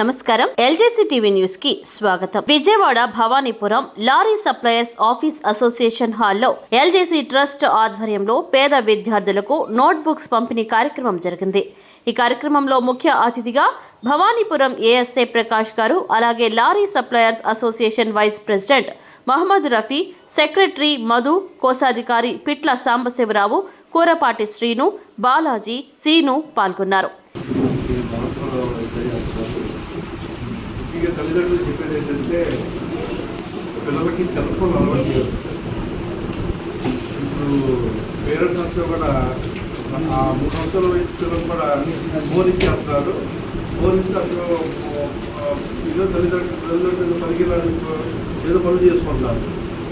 నమస్కారం. ఎల్జేసీ టీవీ న్యూస్కి స్వాగతం. Vijayawada Bhavanipuram lorry suppliers office association హాల్లో ఎల్జేసీ ట్రస్ట్ ఆధ్వర్యంలో పేద విద్యార్థులకు నోట్బుక్స్ పంపిణీ కార్యక్రమం జరిగింది. ఈ కార్యక్రమంలో ముఖ్య అతిథిగా భవానీపురం ఏఎస్ఐ ప్రకాష్ గారు అలాగే lorry suppliers association vice president Mohammed Rafi secretary Madhu కోశాధికారి పిట్ల సాంబశివరావు కూరపాటి శ్రీను బాలాజీ సీను పాల్గొన్నారు. ఇక తల్లిదండ్రులు చెప్పేది ఏంటంటే పిల్లలకి సెల్ ఫోన్ అలవాటు చేయదు ఇప్పుడు పేరెంట్స్ అంతా కూడా ఆ మూడు సంవత్సరాల వయసు పిల్లలు కూడా ఫోన్ ఇచ్చేస్తున్నారు. ఫోన్ ఇస్తే అసలు ఏదో తల్లిదండ్రులు తల్లిదండ్రులు ఏదో పరిగెళ్ళాలి ఏదో పనులు చేసుకుంటారు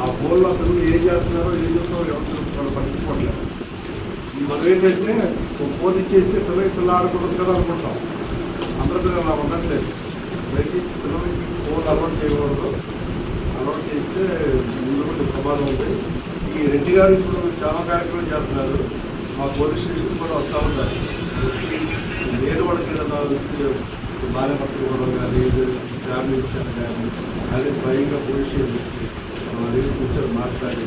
ఆ ఫోన్లో అసలు ఏం చేస్తున్నారో ఏం చేస్తున్నారో ఎవరు తెలుసుకోవాలి పట్టించుకోవట్లేదు మనం ఏంటంటే ఫోన్ ఇచ్చేస్తే పిల్లలకి పిల్ల ఆడుకుంటుంది కదా అనుకుంటాం. అందరి పిల్లలు అలా ఉండట్లేదు. దయచేసి పిల్లలకి ఫోన్ అలౌట్ చేయకూడదు. అలౌట్ చేస్తే ముందు కొంచెం ప్రమాదం ఉంది. ఈ రెడ్డి గారు ఇప్పుడు చాలా కార్యక్రమం చేస్తున్నారు. మా పోలీస్ స్టేషన్ కూడా వస్తూ ఉంటారు నేను వాళ్ళకి ఏదైనా భార్య భర్త ఇవ్వడం కానీ ఫ్యామిలీ విషయాలు కానీ అదే స్వయంగా పోలీస్ స్టేషన్ వచ్చి కూర్చొని మాట్లాడి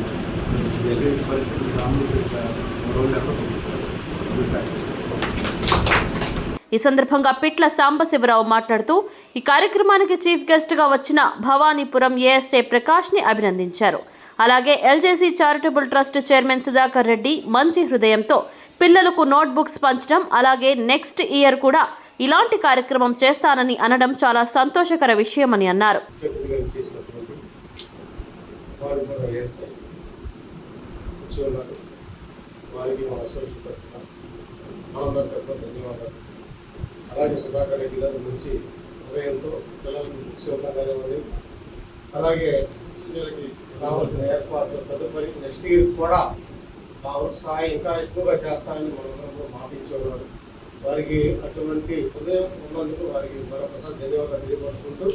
జరిగే పరిస్థితులు సామూహిక రోజు ఎక్కడ ఈ సందర్భంగా పిట్ల సాంబశివరావు మాట్లాడుతూ ఈ కార్యక్రమానికి చీఫ్ గెస్ట్గా వచ్చిన భవానీపురం ఏఎస్ఏ ప్రకాష్ని అభినందించారు. అలాగే LJC charitable trust chairman Sudhakar Reddy మంచి హృదయంతో పిల్లలకు నోట్బుక్స్ పంచడం అలాగే నెక్స్ట్ ఇయర్ కూడా ఇలాంటి కార్యక్రమం చేస్తానని అనడం చాలా సంతోషకర విషయమని అన్నారు. వారికి మా అసోసియేషన్ తరఫున మనందరి తరఫున ధన్యవాదాలు. అలాగే సుధాకర్ రెడ్డి గారు మంచి హృదయంతో పిల్లలకి బుక్స్ ఇవ్వడం కానివ్వండి అలాగే పిల్లలకి కావాల్సిన ఏర్పాట్లు తదుపరి నెక్స్ట్ ఇయర్ కూడా మా సహాయం ఇంకా ఎక్కువగా చేస్తానని మనందరూ మాటించేవారు వారికి అటువంటి హృదయం ఉన్నందుకు వారికి మరొకసారి ధన్యవాదాలు తెలియపరుచుకుంటూ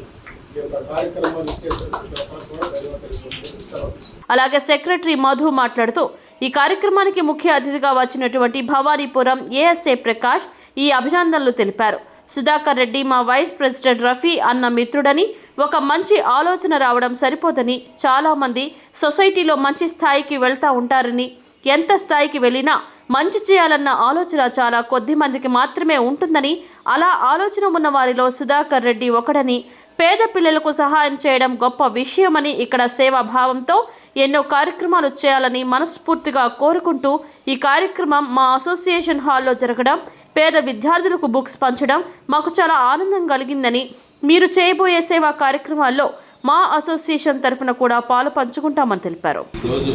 అలాగే సెక్రటరీ మధు మాట్లాడుతూ ఈ కార్యక్రమానికి ముఖ్య అతిథిగా వచ్చినటువంటి భవానీపురం ఏఎస్ఏ ప్రకాష్ ఈ అభినందనలు తెలిపారు. సుధాకర్ రెడ్డి మా వైస్ ప్రెసిడెంట్ రఫీ అన్న మిత్రుడని ఒక మంచి ఆలోచన రావడం సరిపోదని చాలామంది సొసైటీలో మంచి స్థాయికి వెళ్తూ ఉంటారని ఎంత స్థాయికి వెళ్ళినా మంచి చేయాలన్న ఆలోచన చాలా కొద్ది మందికి మాత్రమే ఉంటుందని అలా ఆలోచన ఉన్న వారిలో సుధాకర్ రెడ్డి ఒకడని పేద పిల్లలకు సహాయం చేయడం గొప్ప విషయమని ఇక్కడ సేవా భావంతో ఎన్నో కార్యక్రమాలు చేయాలని మనస్ఫూర్తిగా కోరుకుంటూ ఈ కార్యక్రమం మా అసోసియేషన్ హాల్లో జరగడం పేద విద్యార్థులకు బుక్స్ పంచడం మాకు చాలా ఆనందం కలిగిందని మీరు చేయబోయే సేవా కార్యక్రమాల్లో మా అసోసియేషన్ తరఫున కూడా పాలు పంచుకుంటామని తెలిపారు. ఈరోజు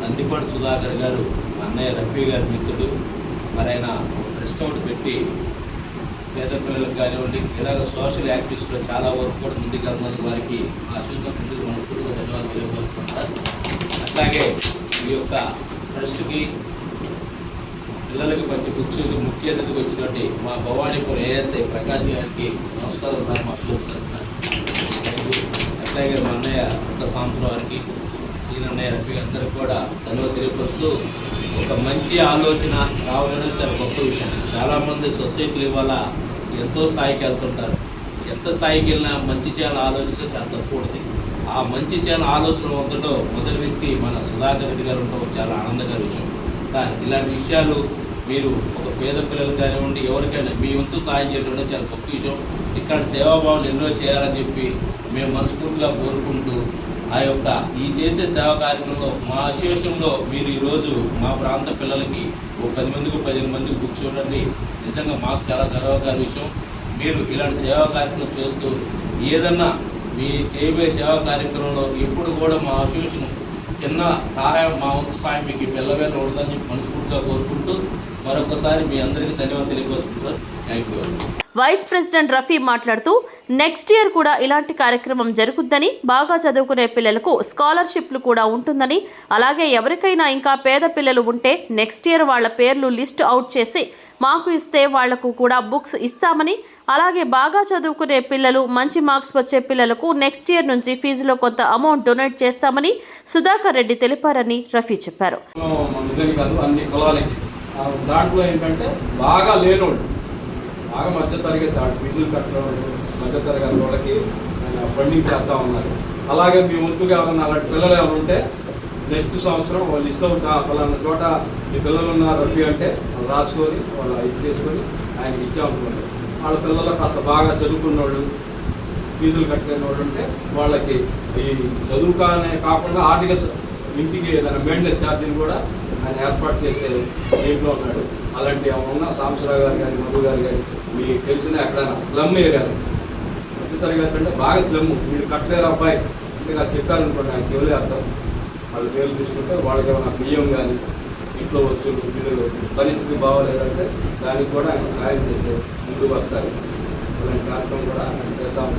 నందిపాడు సుధాకర్ గారు అన్నయ్య రఫీ గారి మిత్రుడు మరి ఆయన ప్రెస్ పెట్టి పేద పిల్లలకు కానివ్వండి ఇలాగ సోషల్ యాక్టివిస్ట్లో చాలా వరకు కూడా ముందుకు వెళ్తున్నందుకు వారికి ఆ శుద్ధ ముందుకు మనస్ఫూర్తిగా ధన్యవాదాలు తెలియపరుచుకుంటారు అట్లాగే ఈ యొక్క ట్రస్ట్కి పిల్లలకి మంచి బుక్స్ ముఖ్య అతిథికి వచ్చినటువంటి మా భవానీపురం ఏఎస్ఐ ప్రకాష్ గారికి నమస్కారం సార్ మా పిల్లలు అట్లాగే మా అన్నయ్య కొత్త సాంతుల వారికి సీనన్నయ్య రఫీ అందరికి కూడా ధన్యవాదాలు తెలియపరుస్తూ ఒక మంచి ఆలోచన రావడం చాలా గొప్ప విషయం. చాలామంది సొసైటీలు ఇవాళ ఎంతో స్థాయికి వెళ్తుంటారు. ఎంత స్థాయికి వెళ్ళినా మంచి చేయాలని ఆలోచన చాలా తక్కువ ఉంటుంది. ఆ మంచి చేయాలని ఆలోచన ఉండటం మొదటి వ్యక్తి మన సుధాకర్ రెడ్డి గారు ఉండటం చాలా ఆనందకర విషయం. సార్ ఇలాంటి విషయాలు మీరు ఒక పేద పిల్లలు కానివ్వండి ఎవరికైనా మీ వంతు సాయం చేయడం చాలా గొప్ప విషయం. ఇక్కడ సేవాభావం ఎన్నో చేయాలని చెప్పి మేము మనస్ఫూర్తిగా కోరుకుంటూ ఆ యొక్క ఈ చేసే సేవా కార్యక్రమంలో మా అసోసియేషన్లో మీరు ఈరోజు మా ప్రాంత పిల్లలకి ఒక పది మందికి పదిహేను మందికి బుక్ చూడండి. నిజంగా మాకు చాలా గర్వకార విషయం. మీరు ఇలాంటి సేవా కార్యక్రమం చేస్తూ ఏదన్నా మీ చేయబోయే సేవా కార్యక్రమంలో ఎప్పుడు కూడా మా అసోసియేషన్ చిన్న సహాయం మా వంతు సహాయం మీకు ఈ పిల్లవేళ ఉండదని చెప్పి మనస్ఫూర్తిగా కోరుకుంటూ మరొకసారి మీ అందరికీ ధన్యవాదాలు తెలియపరుస్తుంది sir. Thank you vice president Rafi మాట్లాడుతూ నెక్స్ట్ ఇయర్ కూడా ఇలాంటి కార్యక్రమం జరుగుద్దని బాగా చదువుకునే పిల్లలకు స్కాలర్షిప్లు కూడా ఉంటుందని అలాగే ఎవరికైనా ఇంకా పేద పిల్లలు ఉంటే నెక్స్ట్ ఇయర్ వాళ్ళ పేర్లు లిస్ట్ అవుట్ చేసి మాకు ఇస్తే వాళ్ళకు కూడా బుక్స్ ఇస్తామని అలాగే బాగా చదువుకునే పిల్లలు మంచి మార్క్స్ వచ్చే పిల్లలకు నెక్స్ట్ ఇయర్ నుంచి ఫీజులో కొంత అమౌంట్ డొనేట్ చేస్తామని సుధాకర్ రెడ్డి తెలిపారని రఫీ చెప్పారు. దాంట్లో ఏంటంటే బాగా లేనోళ్ళు బాగా ఫీజులు కట్టడం మధ్యతరగతి వాళ్ళకి ఫండింగ్ చేస్తూ ఉన్నారు. అలాగే మీ వంతుగా ఉన్న అలాంటి పిల్లలు ఎవరు ఉంటే నెక్స్ట్ సంవత్సరం వాళ్ళు ఇష్టం ఫలానా చోట మీ పిల్లలు ఉన్నారు రఫీ అంటే వాళ్ళు రాసుకొని వాళ్ళు ఇది చేసుకొని ఆయనకి ఇచ్చామనుకోండి. వాళ్ళ పిల్లలు కాస్త బాగా చదువుకున్న వాళ్ళు ఫీజులు కట్టలేని వాళ్ళు ఉంటే వాళ్ళకి ఈ చదువు కానే కాకుండా ఆర్థిక ఇంటికి ఏదైనా మెయింటెనెన్స్ ఛార్జీలు కూడా ఆయన ఏర్పాటు చేసే దీంట్లో ఉన్నాడు. అలాంటి ఉన్న సాంబశివరావు గారు కానీ మధు గారు కానీ మీకు తెలిసిన అక్కడ స్లమ్ ఏరియాలు. మధ్య తరగతి అంటే బాగా స్లమ్. మీరు కట్టలేరు అబ్బాయి. అంటే నాకు చెప్పారనుకోండి ఆయన చెవులే అర్థం. వాళ్ళ పేర్లు తీసుకుంటే వాళ్ళకి ఏమైనా బియ్యం కానీ ఇంట్లో వస్తువులు బిల్లులు పరిస్థితి బాగోలేదంటే దానికి కూడా ఆయన సహాయం చేసే ముందుకు వస్తారు. అలాంటి కార్యక్రమం కూడా చేస్తాం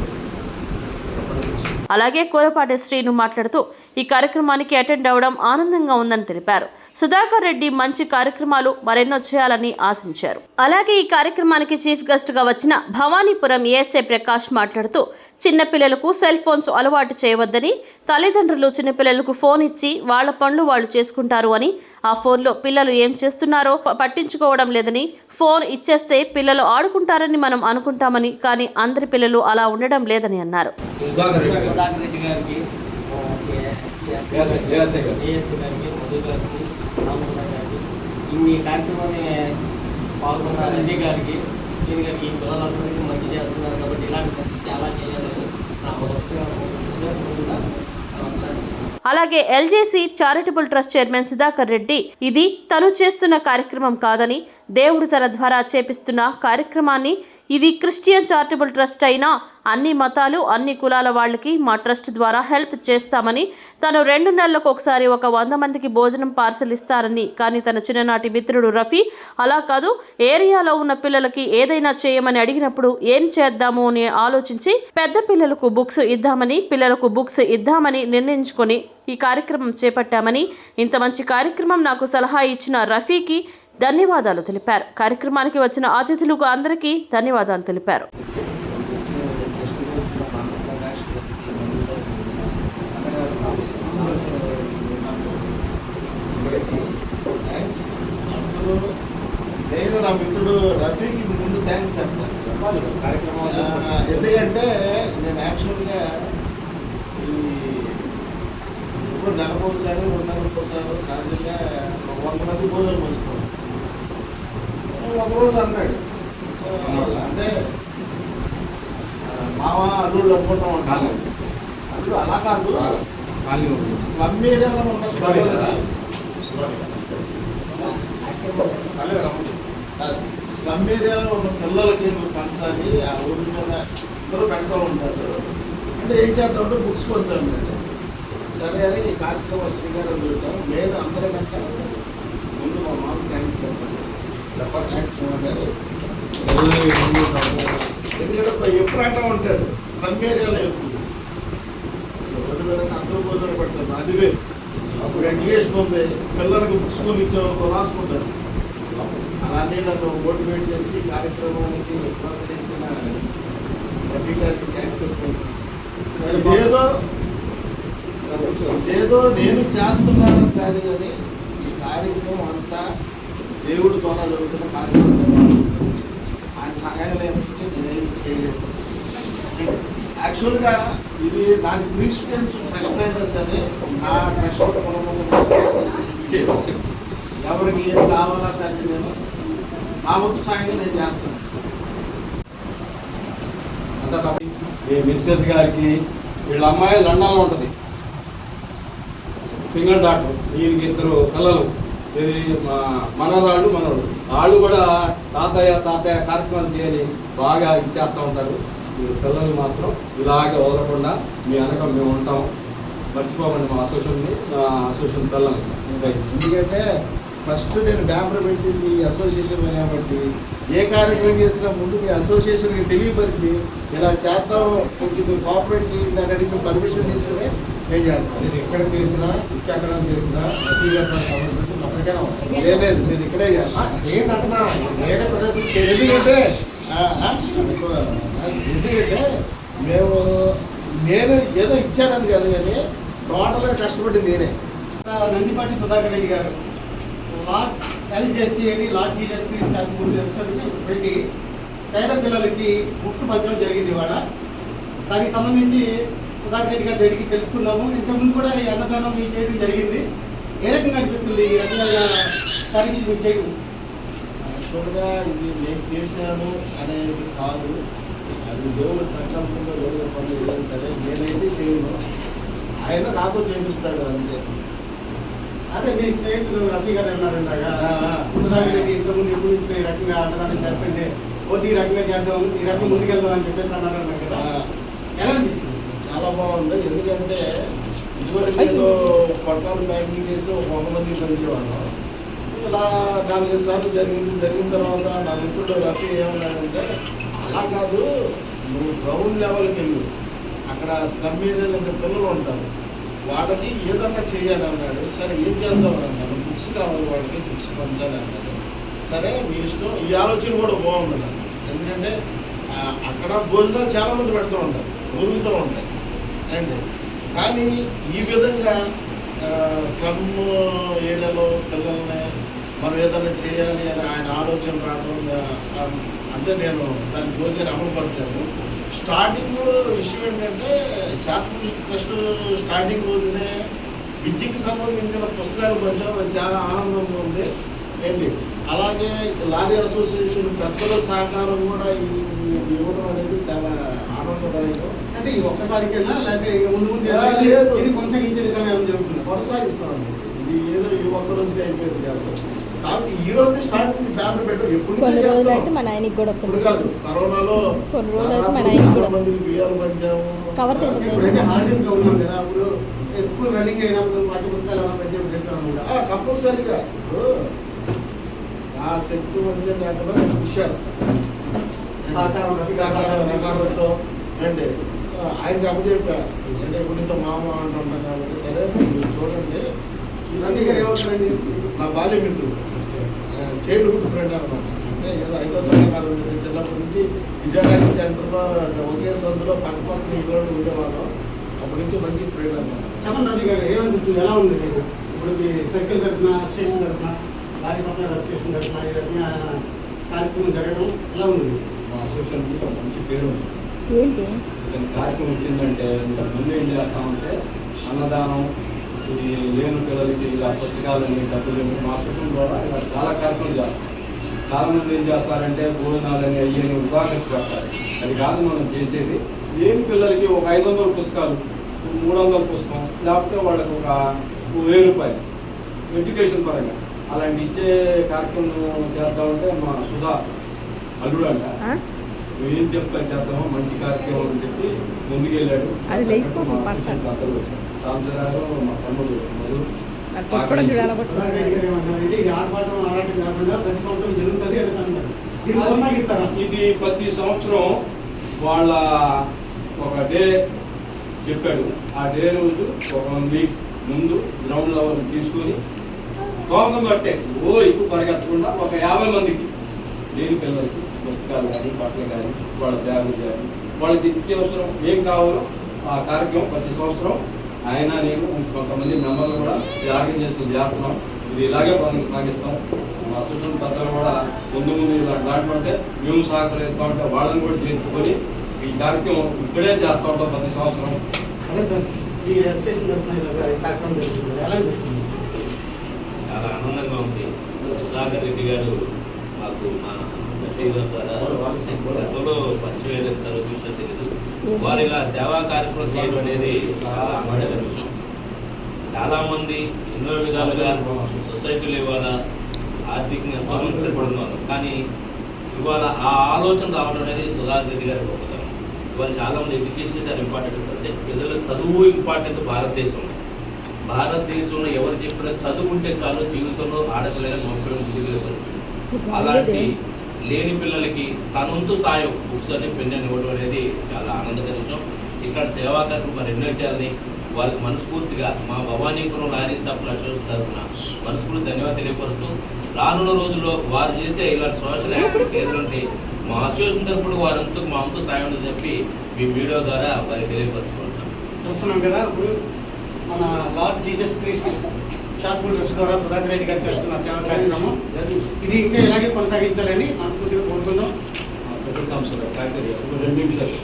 అలాగే కోరపాటి శ్రీను మాట్లాడుతూ ఈ కార్యక్రమానికి అటెండ్ అవడం ఆనందంగా ఉందని తెలిపారు. సుధాకర్ రెడ్డి మంచి కార్యక్రమాలు మరెన్నో చేయాలని ఆశించారు. అలాగే ఈ కార్యక్రమానికి చీఫ్ గెస్ట్గా వచ్చిన భవానీపురం ఏఎస్ఐ ప్రకాష్ మాట్లాడుతూ చిన్నపిల్లలకు సెల్ ఫోన్స్ అలవాటు చేయవద్దని తల్లిదండ్రులు చిన్నపిల్లలకు ఫోన్ ఇచ్చి వాళ్ళ పనులు వాళ్ళు చేసుకుంటారు అని ఆ ఫోన్లో పిల్లలు ఏం చేస్తున్నారో పట్టించుకోవడం లేదని ఫోన్ ఇచ్చేస్తే పిల్లలు ఆడుకుంటారని మనం అనుకుంటామని కానీ అందరి పిల్లలు అలా ఉండడం లేదని అన్నారు. ఇన్ని కార్యక్రమాన్ని పాల్గొన్న రెడ్డి గారికి దీని గారికి ఈ పిల్లలందరికీ మంచి చేస్తున్నారు కాబట్టి ఇలాంటి మంచి చాలా చేయాలి అలాగే LJC charitable trust chairman Sudhakar Reddy ఇది తను చేస్తున్న కార్యక్రమం కాదని దేవుడు తన ద్వారా చేపిస్తున్న కార్యక్రమాన్ని ఇది క్రిస్టియన్ చారిటబుల్ ట్రస్ట్ అయినా అన్ని మతాలు అన్ని కులాల వాళ్ళకి మా ట్రస్ట్ ద్వారా హెల్ప్ చేస్తామని తను రెండు నెలలకు ఒకసారి ఒక వంద మందికి భోజనం పార్సల్ ఇస్తారని కానీ తన చిన్ననాటి మిత్రుడు రఫీ అలా కాదు ఏరియాలో ఉన్న పిల్లలకి ఏదైనా చేయమని అడిగినప్పుడు ఏం చేద్దాము? అని ఆలోచించి పెద్ద పిల్లలకు బుక్స్ ఇద్దామని పిల్లలకు బుక్స్ ఇద్దామని నిర్ణయించుకొని ఈ కార్యక్రమం చేపట్టామని ఇంత మంచి కార్యక్రమం నాకు సలహా ఇచ్చిన రఫీకి ధన్యవాదాలు తెలిపారు. కార్యక్రమానికి వచ్చిన అతిథులకు అందరికీ ధన్యవాదాలు తెలిపారు. నేను నా మిత్రుడు రఫీకి ముందు థ్యాంక్స్ చెప్తాను చెప్పాలి కార్యక్రమం ఎందుకంటే నేను యాక్చువల్గా ఈ ఇప్పుడు నెలకోసారి రెండు నెలలకోసారి సహజంగా ఒక వంద మంది భోజనం వస్తాం అన్నాడు సో, అంటే మావ అల్లుళ్ళు అనుకుంటాం ఉంటాను అల్లుడు అలా కాదు. స్లమ్ ఏరియాలో ఉన్న స్లమ్ ఏరియాలో ఉన్న పిల్లలకి పంచాలి ఆ రోడ్డు మీద ఇద్దరు పెడతా ఉంటారు. అంటే ఏం చేద్దామంటే బుక్స్ పంచాలి సరే అని ఈ కార్యక్రమం శ్రీకారం పెడతాం నేను అందరికంటే ముందు మా మామ థ్యాంక్స్ చెప్పండి. చెప్పాలి థ్యాంక్స్ గారు ఎందుకంటే ఎప్పుడు ఉంటాడు స్లమ్ ఏరియాలో ఎప్పుడు మీద అందరూ భోజనం పెడతారు అది వేరు అప్పుడు అడ్యుకేషన్ ఉంది పిల్లలకు పుస్తకం ఇచ్చేవాళ్ళు రాసుకుంటారు అలానే నన్ను మోటివేట్ చేసి కార్యక్రమానికి ప్రోత్సహించిన రవి గారికి థ్యాంక్స్ ఏదో ఏదో నేను చేస్తున్నాను కాదు కానీ ఈ కార్యక్రమం అంతా దేవుడి ద్వారా జరుగుతున్న కార్యక్రమం ఆయన సహాయం లేకపోతే నేనేం చేయలేదు యాక్చువల్గా ఇది నాది క్రిస్టియన్స్ ట్రస్ట్ అయినా సరే నా ట్రస్ట్ ఎవరికి ఏం కావాలంటే అది నేను నా వంతు సాయం నేను చేస్తాను. ఈ మిస్సెస్ గారికి వీళ్ళ అమ్మాయి లండన్లో ఉంటుంది. సింగిల్ డాక్టర్ ఈయనకి ఇద్దరు పిల్లలు. ఇది మా మనరాళ్ళు మనవాళ్ళు. వాళ్ళు కూడా తాతయ్య తాతయ్య కార్యక్రమాలు చేయాలి బాగా ఇచ్చేస్తూ ఉంటారు. మీ పిల్లలు మాత్రం ఇలాగే వదలకుండా మీ వెనక మేము ఉంటాం. మర్చిపోకండి మా అసోసియేషన్ని మా అసోసియేషన్ పిల్లల్ని. ఎందుకంటే ఫస్ట్ నేను బ్యానర్ పెట్టింది ఈ అసోసియేషన్ కాబట్టి ఏ కార్యక్రమం చేసినా ముందు మీ అసోసియేషన్కి తెలియపరిచి ఇలా చేద్దాం కొంచెం మీరు కోఆపరేట్ చేయండి అని అడిగి పర్మిషన్ తీసుకుని నేను చేస్తాను. మీరు ఎక్కడ చేసినా ఇంకెక్కడ చేసినా రఫీ ఎందుకంటే ఎందుకంటే మేము నేను ఏదో ఇచ్చానని కాదు కానీ టోటల్గా కష్టపడింది నేనే. నందిపాటి సుధాకర్ రెడ్డి గారు. లాట్ ఎల్ చేసి అని లాట్ జీజస్ పెట్టి పేద పిల్లలకి బుక్స్ పంచడం జరిగింది ఇవాళ. దానికి సంబంధించి సుధాకర్ రెడ్డి గారి దగ్గరికి తెలుసుకుందాము. ఇంతకుముందు కూడా అన్నదానం చేయడం జరిగింది. ఏ రకంగా అనిపిస్తుంది ఈ రకంగా చేయడం? యాక్చువల్గా ఇది నేను చేశాను అనేది కాదు. అది దేవుడు సంకల్పంలో ఏదో పనులు ఏదైనా సరే నేనైతే చేయను. ఆయన నాతో చేపిస్తాడు అంతే. అదే మీ స్నేహితుడు రఫీ గారు అన్నారు. సుధాకర్ రెడ్డి ఇంతకుముందు ఎప్పుడు నుంచి ఈ రకంగా అన్నదానం చేస్తుంటే పోతే ఈ రకంగా చేద్దాం ఈ రకంగా ముందుకెళ్దాం అని చెప్పేసి అన్నారు కదా. ఎలా అనిపిస్తుంది? చాలా బాగుంది. ఎందుకంటే ఇదివరకు పట్టాలు ప్యాకింగ్ చేసి ఒక వంద మంది ఇలా నాలుగైదు సార్లు జరిగింది. జరిగిన తర్వాత నా మిత్రుడు రఫీ ఏమన్నాడంటే అలా కాదు నువ్వు గ్రౌండ్ లెవెల్కి వెళ్ళు. అక్కడ స్లమ్ ఏరియాలో పిల్లలు ఉంటారు. వాళ్ళకి ఏదన్నా చేయాలి అన్నాడు. సరే ఏం చేద్దాం అన్నాడు. బుక్స్ కావాలి వాళ్ళకి బుక్స్ పంచాలి అన్నాడు. సరే మీ ఇష్టం. ఈ ఆలోచన కూడా నాకు ఎందుకంటే అక్కడ భోజనాలు చాలా మంది పెడుతూ ఉంటారు. దొరుకుతూ ఉంటాయి అండ్ కానీ ఈ విధంగా స్లమ్ ఏరియాలో పిల్లల్ని మనం ఏదైనా చేయాలి అని ఆయన ఆలోచన రావడం అంటే నేను దాని భోజనం అమలుపరిచాను. స్టార్టింగ్ విషయం ఏంటంటే చార్పూర్ ఫస్ట్ స్టార్టింగ్ రోజునే విద్యకు సంబంధించిన పుస్తకాలు పంచడం అది చాలా ఆనందంగా ఉంది. ఏంటి? అలాగే లారీ అసోసియేషన్ పెద్దల సహకారం కూడా ఈ ఇవ్వడం అనేది చాలా ఆనందదాయకం అంటే ఈ ఒక్కసారికేనా లేకపోతే ఇంకా ముందు ముందు ఆ, లేదు. ఇది కొనసాగించే విధంగా ఏమైనా జరుగుతుందా? కొనసాగిస్తామండి. ఇది ఏదో ఈ ఒక్క రోజుకి అయిపోయింది కాదు కాబట్టి ఈ రోజు స్టార్టింగ్ బ్యానర్ పెట్టాం ఎప్పుడు కొన్ని రోజులు అయితే. మా నాయనకి కూడా ఇప్పుడు వస్తుంది కాదు కరోనాలో కొన్ని రోజులు అయితే మా నాయనకి కూడా. మందికి బియ్యాలు పంచాము. కవర్ ఆ. ఇప్పుడు హాలిడేస్లో ఉన్నాం కదా అప్పుడు స్కూల్ రన్నింగ్ అయినప్పుడు పాఠ్య పుస్తకాలు ఏమైనా పరిచయం చేశాను ఆ, కంపల్సరీగా. నా శక్తి వంచన లేకుండా కృషి చేస్తాను సహకారం సహకారం సహకారంతో అంటే ఆ, ఆయనకి అప్పచెప్పా అంటే ఇప్పుడు ఇంత మామ అంటుంటాం కాబట్టి సరే మీరు చూడండి. ఏమవుతారండి నా బాల్య మిత్రుడు. చైల్డ్హుడ్ ఫ్రెండ్ అనమాట అంటే ఏదో ఐదో తరగతి చిన్నప్పటి నుంచి విజయనగరం సెంటర్లో ఒకే సందులో పక్క పక్కన ఇళ్ళు ఉండేవాళ్ళం. అప్పటి నుంచి మంచి ఫ్రెండ్ అనమాట చమన్ రవి గారు ఏమనిపిస్తుంది? ఎలా ఉంది? మీకు ఇప్పుడు మీ సర్కిల్ తరఫున స్టేషన్ తరఫున లారీ సప్లై స్టేషన్ తరఫున ఈ రకంగా కార్యక్రమం జరగడం ఎలా ఉంది? మీకు? మా అసోసియేషన్కి ఒక మంచి పేరు ఉంది. ఏంటి? కార్యక్రమం వచ్చిందంటే ముందు ఏం చేస్తామంటే అన్నదానం ఇది లేని పిల్లలకి ఇలా పుస్తకాలని డబ్బులు మా అసోసియేషన్ ద్వారా ఇలా చాలా కార్యక్రమం చేస్తాం. చాలా మంది ఏం చేస్తారంటే భోజనాలని అయ్యని ఉదాహరణ పెడతారు అది కాదు మనం చేసేది లేని పిల్లలకి ఒక ఐదు వందల పుస్తకాలు మూడు వందల పుస్తకం లేకపోతే వాళ్ళకి ఒక వెయ్యి రూపాయలు ఎడ్యుకేషన్ పరంగా. అలాంటి ఇచ్చే కార్యక్రమం చేద్దామంటే మా సుధా అల్లుడు అంట. ఏం చెప్తా చేద్దామో? మంచి కార్యక్రమం అని చెప్పి ముందుకెళ్ళాడు. అది అందరూ వచ్చారు. సాంబశివరావు, మా తమ్ముడు మధు, ఇది ప్రతి సంవత్సరం వాళ్ళ ఒక డే చెప్పాడు. ఆ డే రోజు ఒక వన్ వీక్ ముందు గ్రౌండ్ లెవెల్ తీసుకొని గోపకం కట్టే. ఓ ఎక్కువ పరిగెత్తకుండా ఒక యాభై మందికి లేని పిల్లలకి పుస్తకాలు కానీ బట్టలు కానీ వాళ్ళ బ్యాగులు కానీ వాళ్ళకి నిత్యావసరం ఏం కావాలో ఆ కార్యక్రమం ప్రతి సంవత్సరం ఆయన నేను కొంతమంది మెంబర్లు కూడా త్యాగం చేసి చేస్తున్నాం ఇది ఇలాగే మనం సాగిస్తాం. మా అసోసియేషన్ పెద్దలు కూడా ముందు ముందు ఇలా దాంట్లో అంటే మేము సహకరిస్తూ ఉంటే వాళ్ళని కూడా చేర్చుకొని ఈ కార్యక్రమం ఇక్కడే చేస్తూ ఉంటాం ప్రతి సంవత్సరం. చాలా ఆనందంగా ఉంది. సుధాకర్ రెడ్డి గారు మాకు మా టీవీ ద్వారా గతంలో పరిచయం విషయం తెలియదు వారు ఇలా సేవా కార్యక్రమం చేయడం అనేది చాలా ఆనందకర విషయం. చాలా మంది ఎన్నో విధాలుగా సొసైటీలు ఇవాళ ఆర్థికంగా ఎంతో కానీ ఇవాళ ఆ ఆలోచన రావడం అనేది సుధాకర్ రెడ్డి గారి గొప్పతనం. ఇవాళ చాలా మంది ఎడ్యుకేషన్ చాలా ఇంపార్టెంట్ ఇస్తారు ప్రజల చదువు ఇంపార్టెంట్ భారతదేశంలో. భారతదేశంలో ఎవరు చెప్పినా చదువుకుంటే చాలు జీవితంలో ఆడపిల్లలకు మగపిల్లలకు ముందుకు పరిస్థితి. అలాంటి లేని పిల్లలకి తనంతు సాయం బుక్స్ అని పెన్ అని ఇవ్వడం అనేది చాలా ఆనందకర విషయం ఇట్లాంటి సేవా కార్యక్రమం మరి ఎన్నో చేయాలని వారికి మనస్ఫూర్తిగా మా భవానీపురం లారీ సప్లై అసోసియేషన్ తరఫున మనస్ఫూర్తి ధన్యవాదాలు తెలియపరుస్తూ రానున్న రోజుల్లో వారు చేసే ఇలాంటి సోషల్ యాక్టివిటీస్ ఏంటంటే మా అసోసియేషన్ తరఫున వారంతకు మా అంతా సాయం అని చెప్పి మీ వీడియో ద్వారా వారికి తెలియపరుచుకుంటాం చూస్తున్నాం కదా ఇప్పుడు మన లార్డ్ జీసస్ క్రీస్తు చార్పూల్ ట్రస్ట్ ద్వారా సుధాకర్ రెడ్డి గారు చేస్తున్న సేవా కార్యక్రమం ఇది ఇంకా ఇలాగే కొనసాగించాలని మనస్ఫూర్తిగా కోరుకుందాం రెండు నిమిషాలు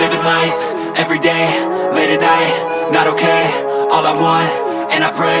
Living life every day, late at night, not okay. All I want, and I pray,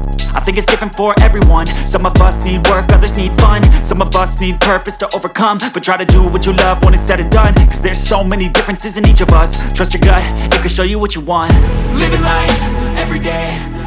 I think it's different for everyone. Some of us need work, others need fun. Some of us need purpose to overcome. But try to do what you love when it's said and done. Cause there's so many differences in each of us. Trust your gut, it can show you what you want. Living life, every day